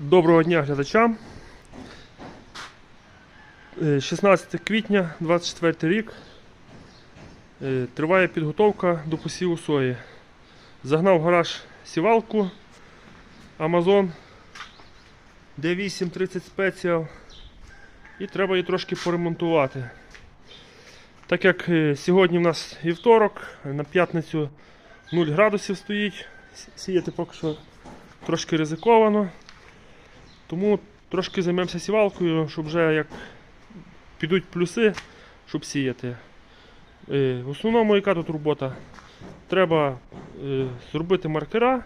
Доброго дня глядачам. Е, 16 квітня 24 рік. Е, Триває підготовка до посіву сої. Загнав в гараж сівалку Amazon D8 30 Special і треба її трошки поремонтувати. Так як е, сьогодні в нас вівторок, на п'ятницю 0 градусів стоїть, сіяти поки що трошки ризиковано. Тому трошки займемося сівалкою, щоб вже як підуть плюси, щоб сіяти. Е, В основному яка тут робота? Треба е, зробити маркера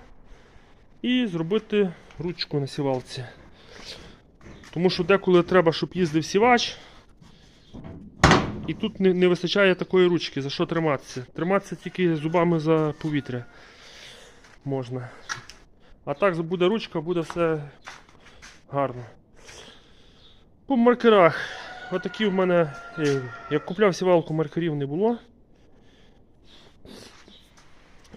і зробити ручку на сівалці. Тому що деколи треба, щоб їздив сівач. І тут не, не вистачає такої ручки, за що триматися. Триматися тільки зубами за повітря можна. А так буде ручка, буде все гарно. По маркерах. Отакі в мене. е, Як купляв сівалку, маркерів не було.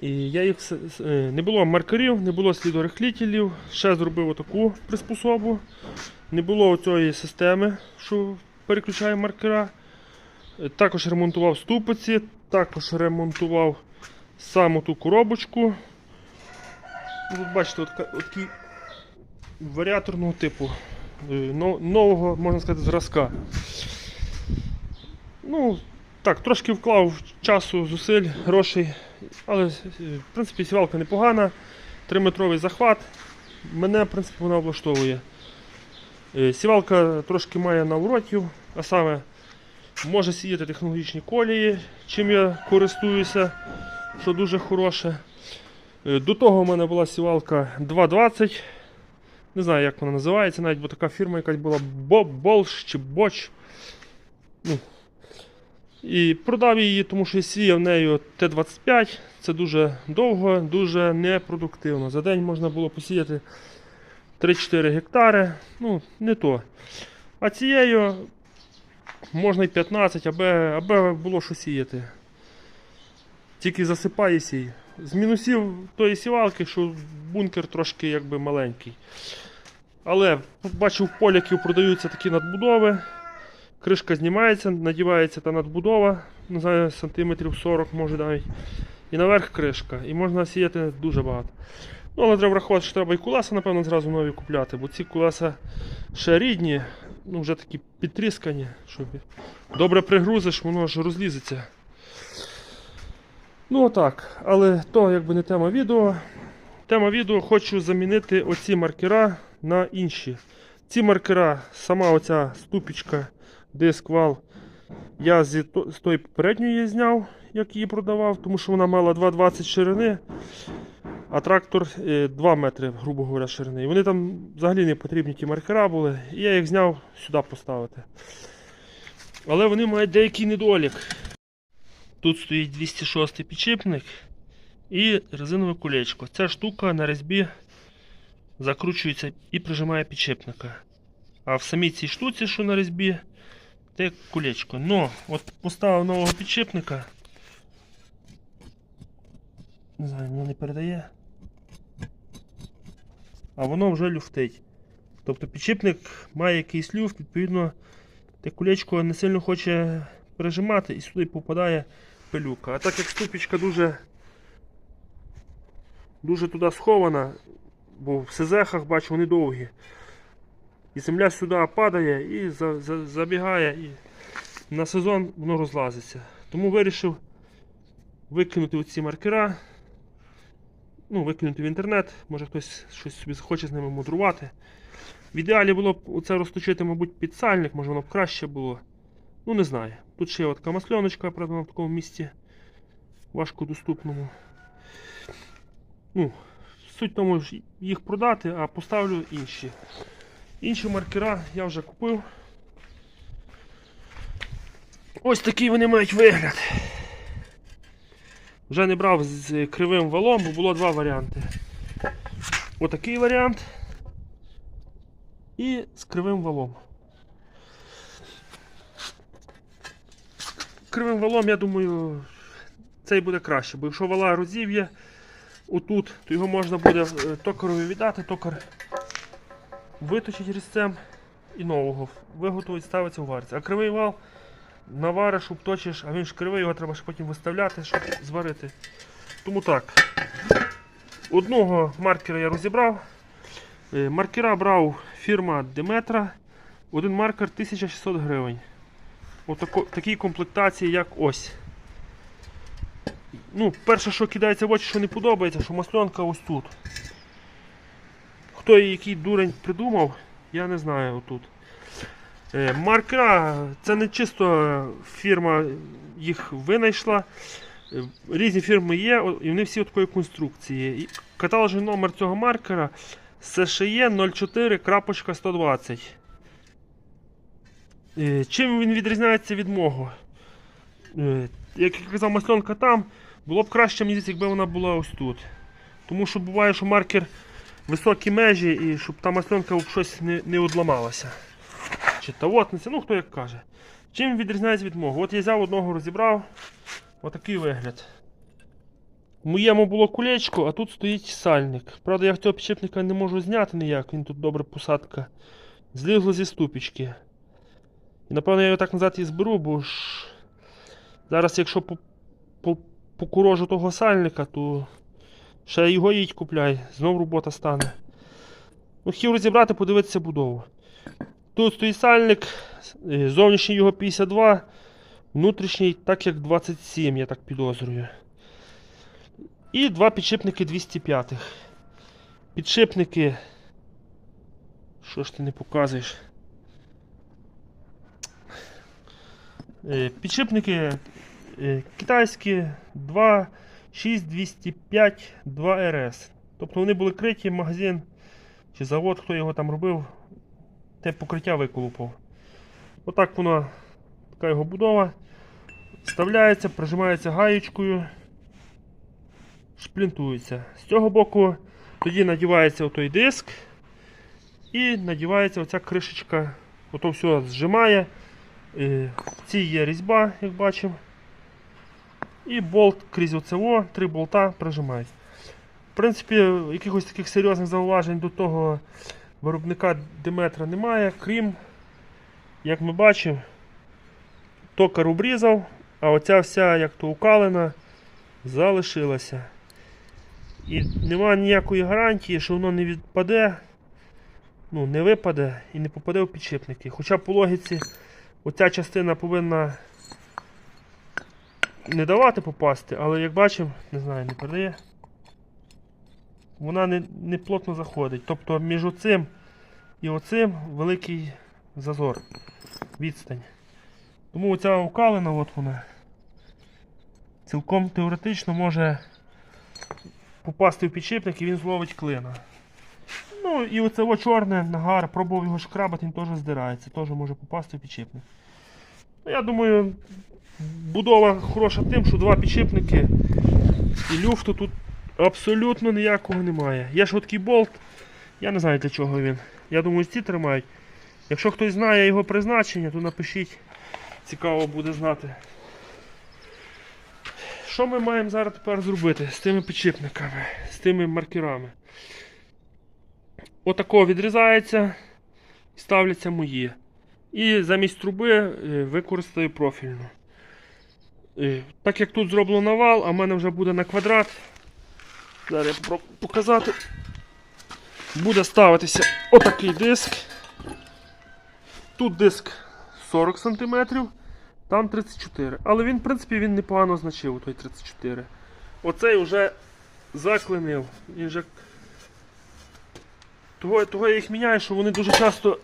І я їх е, не було маркерів, не було слідорихлітелів. Ще зробив отаку приспособу. Не було цієї системи, що переключає маркера. Е, Також ремонтував ступиці, також ремонтував саму ту коробочку. Тут бачите, от, от варіаторного типу. е, Нового, можна сказати, зразка. Ну, так, трошки вклав часу, зусиль, грошей, але е, в принципі сівалка непогана. 3-метровий захват. Мене, в принципі, вона влаштовує. Е, Сівалка трошки має наворотів, а саме може сіяти технологічні колії, чим я користуюся, що дуже хороше. До того в мене була сівалка 220. Не знаю, як вона називається, навіть бо така фірма якась була Болш чи Боч. Ну. І продав її, тому що я сіяв нею Т-25. Це дуже довго, дуже непродуктивно. За день можна було посіяти 3-4 гектари. Ну, не то. А цією можна й 15, аби, аби було що сіяти. Тільки засипає сій. З мінусів тої сівалки, що бункер трошки якби маленький. Але бачив, в поляків продаються такі надбудови. Кришка знімається, надівається та надбудова, не знаю, сантиметрів 40 може навіть. І наверх кришка. І можна сіяти дуже багато. Ну, але треба врахувати, що треба і кулеса, напевно, зразу нові купляти, бо ці кулеса ще рідні, ну вже такі підтріскані, щоб добре пригрузиш, воно ж розлізеться. Ну отак, але то якби не тема відео. Тема відео хочу замінити оці маркера на інші. Ці маркера, сама оця ступічка, диск вал, я з тої попередньої зняв, як її продавав, тому що вона мала 2,20 ширини, а трактор е, 2 метри, грубо говоря, ширини. І вони там взагалі не потрібні ті маркера були, і я їх зняв сюди поставити. Але вони мають деякий недолік. Тут стоїть 206 підшипник і резинове кулечко. Ця штука на різьбі закручується і прижимає підшипника. А в самій цій штуці, що на різьбі, це кулечко. Но от поставив нового підшипника. Не знаю, воно не передає. А воно вже люфтить. Тобто підшипник має якийсь люфт, відповідно, те кулечко не сильно хоче прижимати і сюди попадає пилюка. А так як ступічка дуже дуже туди схована, бо в сезехах бачу вони довгі. І земля сюди падає і за, за, забігає, і на сезон воно розлазиться. Тому вирішив викинути оці маркера. Ну, викинути в інтернет, може хтось щось собі захоче з ними мудрувати. В ідеалі було б оце розточити, мабуть, під сальник, може воно б краще було. Ну, не знаю. Тут ще є така масльоночка, правда, на такому місці важко доступному. Ну, суть в тому їх продати, а поставлю інші. Інші маркера я вже купив. Ось такий вони мають вигляд. Вже не брав з кривим валом, бо було два варіанти. Отакий варіант. І з кривим валом. Кривим валом, я думаю, цей буде краще, бо якщо вала розів'є отут, то його можна буде е, токарові віддати, токар виточить різцем і нового виготовить, ставиться в варці. А кривий вал навариш, обточиш, а він ж кривий, його треба ж потім виставляти, щоб зварити. Тому так. Одного маркера я розібрав. Е, Маркера брав фірма Деметра. Один маркер 1600 гривень. У такій комплектації, як ось. Ну, перше, що кидається в очі, що не подобається, що масленка ось тут. Хто який дурень придумав, я не знаю отут. Е, маркера, це не чисто фірма їх винайшла. Е, Різні фірми є, і вони всі такої конструкції. І Каталожний номер цього маркера SHE 04.120. Е, Чим він відрізняється від мого? Як я казав, масленка там, було б краще, мені здається, якби вона була ось тут. Тому що буває, що маркер високі межі і щоб та масленка щось не, не одламалася. Чи тавотниця, ну хто як каже. Чим відрізняється від мого? От я взяв одного розібрав. Отакий вигляд. В моєму було кулечко, а тут стоїть сальник. Правда, я цього підшипника не можу зняти ніяк, він тут добре посадка. Злізло зі ступічки. І напевно я його так назад і зберу, бо ж зараз, якщо покурожу того сальника, то ще його їдь купляй, знов робота стане. Ну, хотів розібрати, подивитися будову. Тут стоїть сальник, е, зовнішній його 52, внутрішній так як 27, я так підозрюю. І два підшипники 205. Підшипники. Що ж ти не показуєш? Е, Підшипники китайські 2, 6, 205, 2 RS. Тобто вони були криті, магазин чи завод, хто його там робив, те покриття виколупав. Отак воно, така його будова. Вставляється, прижимається гаєчкою, шплінтується. З цього боку тоді надівається отой диск і надівається оця кришечка, ото все зжимає. Е, В цій є різьба, як бачимо. І болт крізь оцево, три болта прижимають. В принципі, якихось таких серйозних зауважень до того виробника Диметра немає, крім, як ми бачимо, токар обрізав, а оця вся, як то укалена, залишилася. І немає ніякої гарантії, що воно не відпаде, ну, не випаде і не попаде в підшипники. Хоча по логіці оця частина повинна не давати попасти, але як бачимо, не знаю, не передає. Вона не, не плотно заходить. Тобто між оцим і оцим великий зазор, відстань. Тому оця укалена, от вона, цілком теоретично може попасти в підшипник і він зловить клина. Ну і оце о чорне нагар, пробував його шкрабати, він теж здирається, теж може попасти в підшипник. Ну, я думаю, будова хороша тим, що два підшипники і люфту тут абсолютно ніякого немає. Є швидкий болт, я не знаю для чого він. Я думаю, ці тримають. Якщо хтось знає його призначення, то напишіть. Цікаво буде знати. Що ми маємо зараз тепер зробити з тими підшипниками, з тими маркерами? Отако відрізається і ставляться мої. І замість труби е, використаю профільну. Так як тут зроблено навал, а в мене вже буде на квадрат. Зараз я попробую показати. Буде ставитися отакий диск. Тут диск 40 см, там 34 Але він, в принципі, він непогано значив, той 34 Оцей вже заклинив. Він вже... Того, того я їх міняю, що вони дуже часто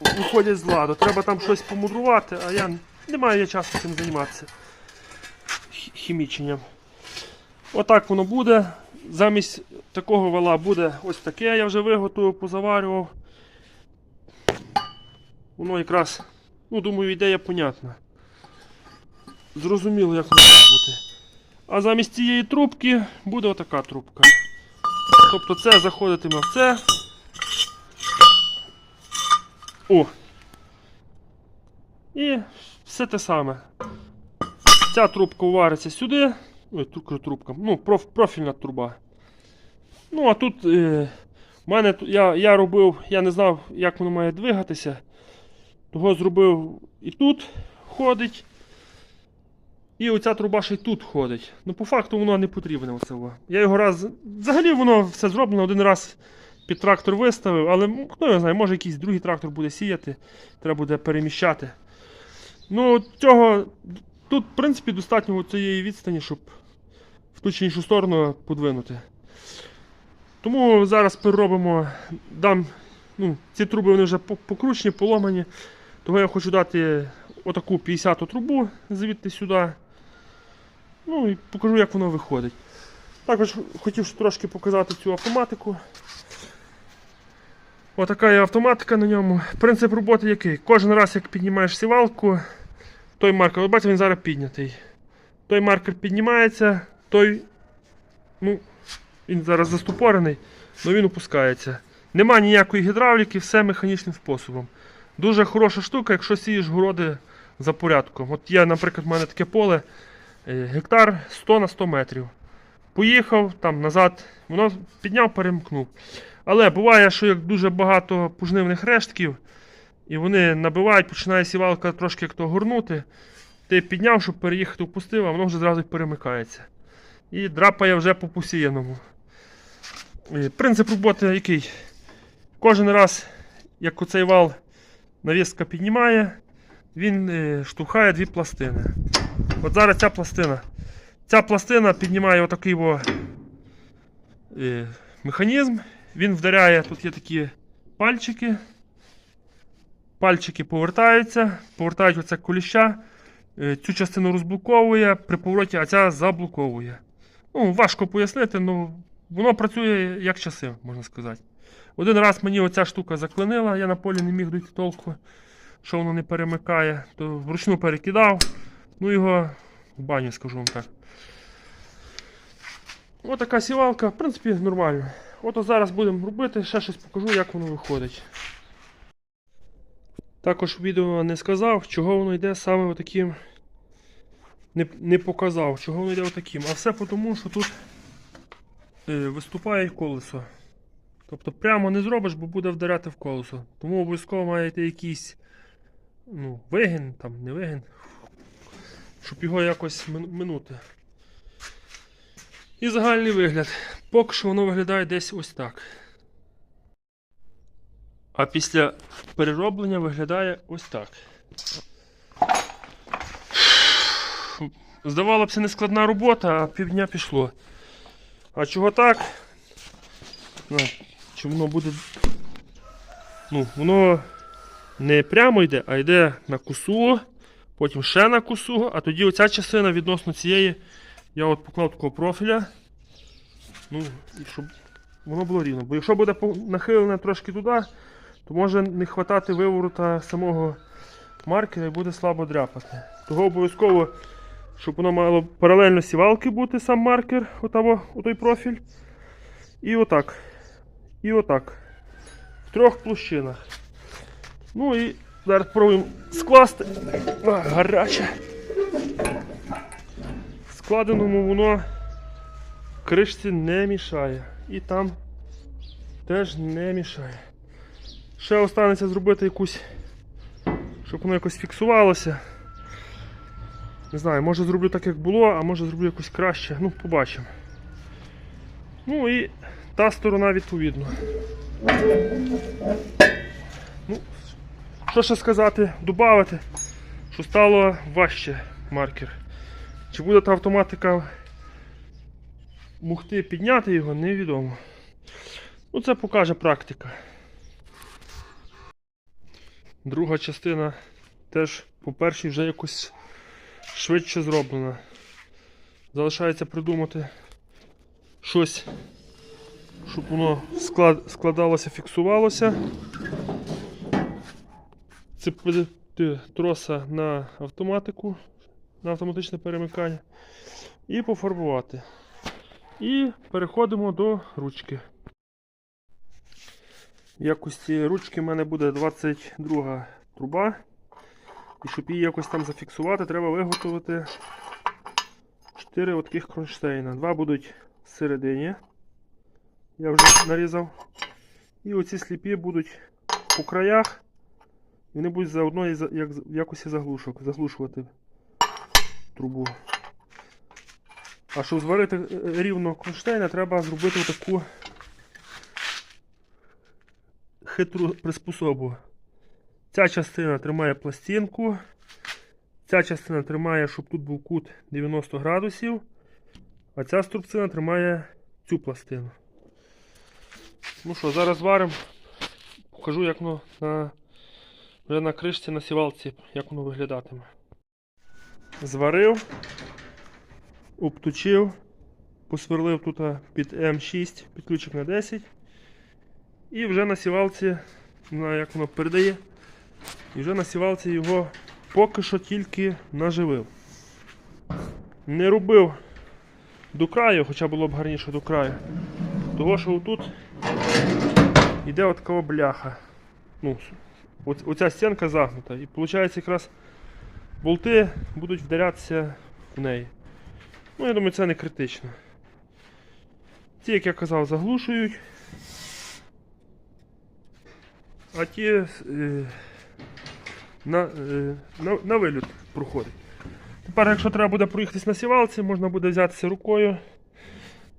виходять з ладу. Треба там щось помудрувати, а я не маю я часу цим займатися хіміченням. Отак воно буде. Замість такого вала буде ось таке, я вже виготовив, позаварював. Воно якраз, ну думаю, ідея понятна. Зрозуміло, як воно має бути. А замість цієї трубки буде отака трубка. Тобто це заходитиме в це. О! І все те саме. Ця трубка вариться сюди. Ой, трубка. Ну, проф, профільна труба. Ну, а тут е, мене я, я робив, я не знав, як воно має двигатися. Того зробив і тут ходить. І оця труба ще й тут ходить. Ну, по факту воно не потрібне. Оце. Я його раз. Взагалі воно все зроблено один раз під трактор виставив, але хто його знає, може якийсь другий трактор буде сіяти, треба буде переміщати. Ну, цього. Тут, в принципі, достатньо цієї відстані, щоб в ту чи іншу сторону подвинути. Тому зараз переробимо, дам, ну, ці труби вони вже покручені, поломані. Того я хочу дати отаку 50 трубу звідти сюди. Ну і покажу, як воно виходить. Також хотів трошки показати цю автоматику. Отака є автоматика на ньому. Принцип роботи який? Кожен раз, як піднімаєш сівалку, той маркер, бачите, він зараз піднятий. Той маркер піднімається, той. Ну, він зараз застопорений, але він опускається. Нема ніякої гідравліки, все механічним способом. Дуже хороша штука, якщо сієш городи за порядком. От є, наприклад, в мене таке поле, е, гектар 100 на 100 метрів. Поїхав там назад, воно підняв, перемкнув. Але буває, що як дуже багато пужнивних рештків, і вони набивають, починає сівалка трошки як то горнути. Ти підняв, щоб переїхати, впустив, а воно вже зразу перемикається. І драпає вже по посіяному. Е, Принцип роботи який? Кожен раз, як оцей вал навіска піднімає, він е, штовхає дві пластини. От зараз ця пластина. Ця пластина піднімає отакий во, е, механізм. Він вдаряє, тут є такі пальчики. Пальчики повертаються, повертають оце коліща. Е, Цю частину розблоковує при повороті, а ця заблоковує. Ну, важко пояснити, але воно працює як часи, можна сказати. Один раз мені оця штука заклинила, я на полі не міг дойти толку, що воно не перемикає, то вручну перекидав, ну його в баню, скажу вам так. Ось така сівалка, в принципі, нормально. Ото зараз будемо робити, ще щось покажу, як воно виходить. Також в відео не сказав, чого воно йде саме отаким. Не, не показав, чого воно йде отаким. А все тому, що тут е, виступає колесо. Тобто прямо не зробиш, бо буде вдаряти в колесо. Тому обов'язково має йти якийсь ну, вигін, там, не вигін, щоб його якось минути. І загальний вигляд. Поки що воно виглядає десь ось так. А після перероблення виглядає ось так. Здавалося б, нескладна робота, а півдня пішло. А чого так? Ну, чи воно буде. Ну, воно не прямо йде, а йде на косу, потім ще на косу, а тоді оця частина відносно цієї. Я от поклав такого профіля. Ну, і щоб воно було рівно. Бо якщо буде нахилене трошки туди, то може не хватати виворота самого маркера і буде слабо дряпати. Того обов'язково, щоб воно мало паралельно сівалки бути, сам маркер, отаво, отой профіль. І отак. І отак. В трьох площинах. Ну і зараз спробуємо скласти. А, гаряче. Складеному воно кришці не мішає. І там теж не мішає. Ще останеться зробити якусь, щоб воно якось фіксувалося. Не знаю, може зроблю так, як було, а може зроблю якось краще. Ну, побачимо. Ну і та сторона відповідно. Ну, що ще сказати, додати, що стало важче маркер. Чи буде та автоматика могти підняти його, невідомо. Ну, це покаже практика. Друга частина теж по першій вже якось швидше зроблена. Залишається придумати щось, щоб воно склад, складалося, фіксувалося. Цепити троса на автоматику, на автоматичне перемикання і пофарбувати. І переходимо до ручки. В якості ручки в мене буде 22 труба. І щоб її якось там зафіксувати, треба виготовити 4 таких кронштейна. Два будуть всередині. Я вже нарізав. І оці сліпі будуть по краях. І вони будуть заодно як, в якості заглушок, заглушувати трубу. А щоб зварити е, рівно кронштейна, треба зробити таку хитру приспособу. Ця частина тримає пластинку. Ця частина тримає, щоб тут був кут 90 градусів. А ця струбцина тримає цю пластину. Ну що, зараз варимо. Покажу, як воно на, вже на кришці на сівалці, як воно виглядатиме. Зварив, обточив, посверлив тут під М6, під ключик на 10. І вже на сівалці, не знаю як воно передає, і вже на сівалці його поки що тільки наживив. Не робив до краю, хоча було б гарніше до краю. Того, що тут йде от така бляха. Ну, оця стінка загнута. І виходить якраз болти будуть вдарятися в неї. Ну, я думаю, це не критично. Ті, як я казав, заглушують. А ті е, на, е, на, на виліт проходить. Тепер, якщо треба буде проїхатись на сівалці, можна буде взятися рукою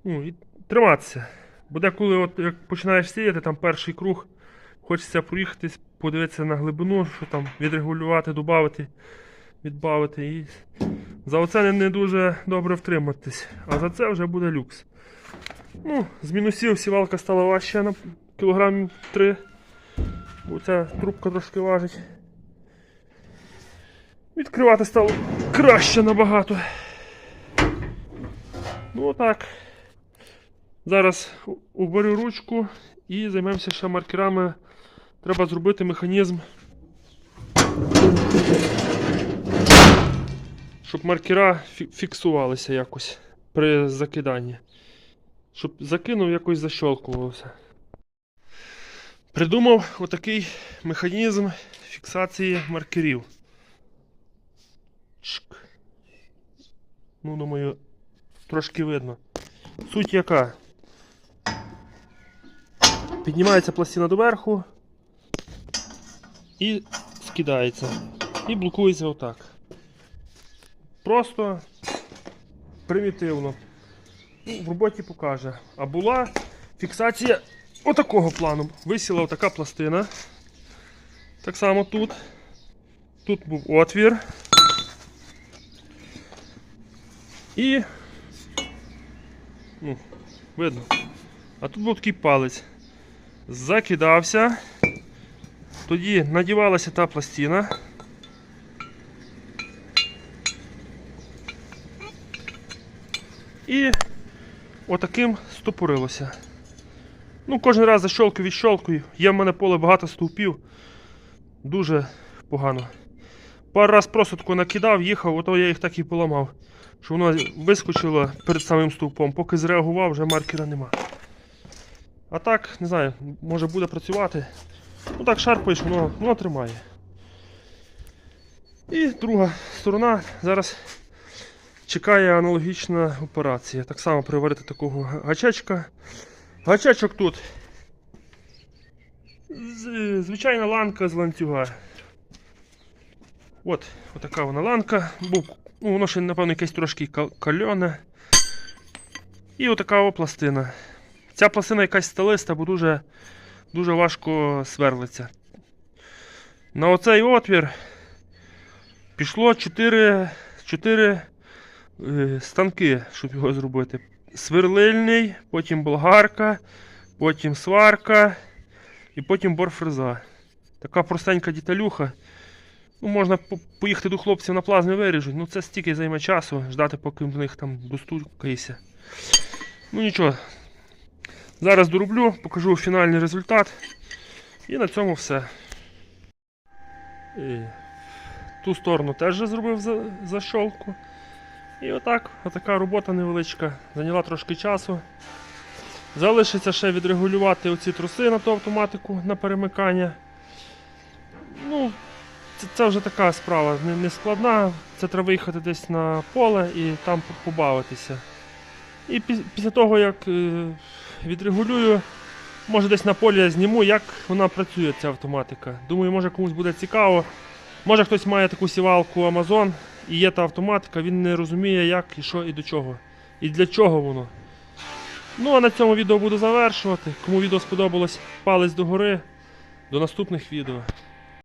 ну, і триматися. Бо деколи, от, як починаєш сіяти, там перший круг, хочеться проїхатись, подивитися на глибину, що там відрегулювати, додати, відбавити. І за оце не, дуже добре втриматись. А за це вже буде люкс. Ну, з мінусів сівалка стала важча на кілограмів 3. Бо ця трубка трошки важить. Відкривати стало краще набагато. Ну отак. Зараз уберу ручку і займемося ще маркерами. Треба зробити механізм. Щоб маркера фіксувалися якось при закиданні. Щоб закинув, якось защолкувалося. Придумав отакий механізм фіксації маркерів. Чик. Ну, думаю, трошки видно. Суть яка? Піднімається пластина доверху і скидається. І блокується отак. Просто примітивно. Ну, в роботі покаже. А була фіксація отакого плану. Висіла отака пластина. Так само тут. Тут був отвір. І. Ну, видно. А тут був такий палець. Закидався. Тоді надівалася та пластина. І отаким стопорилося. Ну, кожен раз защолкую, відщолкую. Є в мене поле багато стовпів. Дуже погано. Пару раз просто тако накидав, їхав, ото я їх так і поламав. Що воно вискочило перед самим стовпом. Поки зреагував, вже маркера нема. А так, не знаю, може буде працювати. Ну так шарпаєш, воно, воно тримає. І друга сторона зараз чекає аналогічна операція. Так само приварити такого гачечка. Гачечок тут. Звичайна ланка з ланцюга. От, отака вона ланка. Був, ну, воно ще, напевно, якесь трошки кальоне. І отака о пластина. Ця пластина якась сталиста, бо дуже, дуже важко сверлиться. На оцей отвір пішло 4, 4 е, станки, щоб його зробити. Сверлильний, потім болгарка, потім сварка і потім борфреза. Така простенька діталюха. Ну, можна поїхати до хлопців на плазмі виріжуть. Ну це стільки займе часу, ждати, поки в них там достукаєшся. Ну нічого. Зараз дороблю, покажу фінальний результат. І на цьому все. І ту сторону теж зробив за, защолку. І отак, отака робота невеличка. Зайняла трошки часу. Залишиться ще відрегулювати оці труси на ту автоматику на перемикання. Ну, це, це вже така справа не, не складна. Це треба виїхати десь на поле і там побавитися. І пі- після того, як е, відрегулюю, Може десь на полі я зніму, як вона працює, ця автоматика. Думаю, може комусь буде цікаво. Може хтось має таку сівалку Amazon і є та автоматика, він не розуміє, як і що і до чого. І для чого воно. Ну а на цьому відео буду завершувати. Кому відео сподобалось, палець догори. До наступних відео.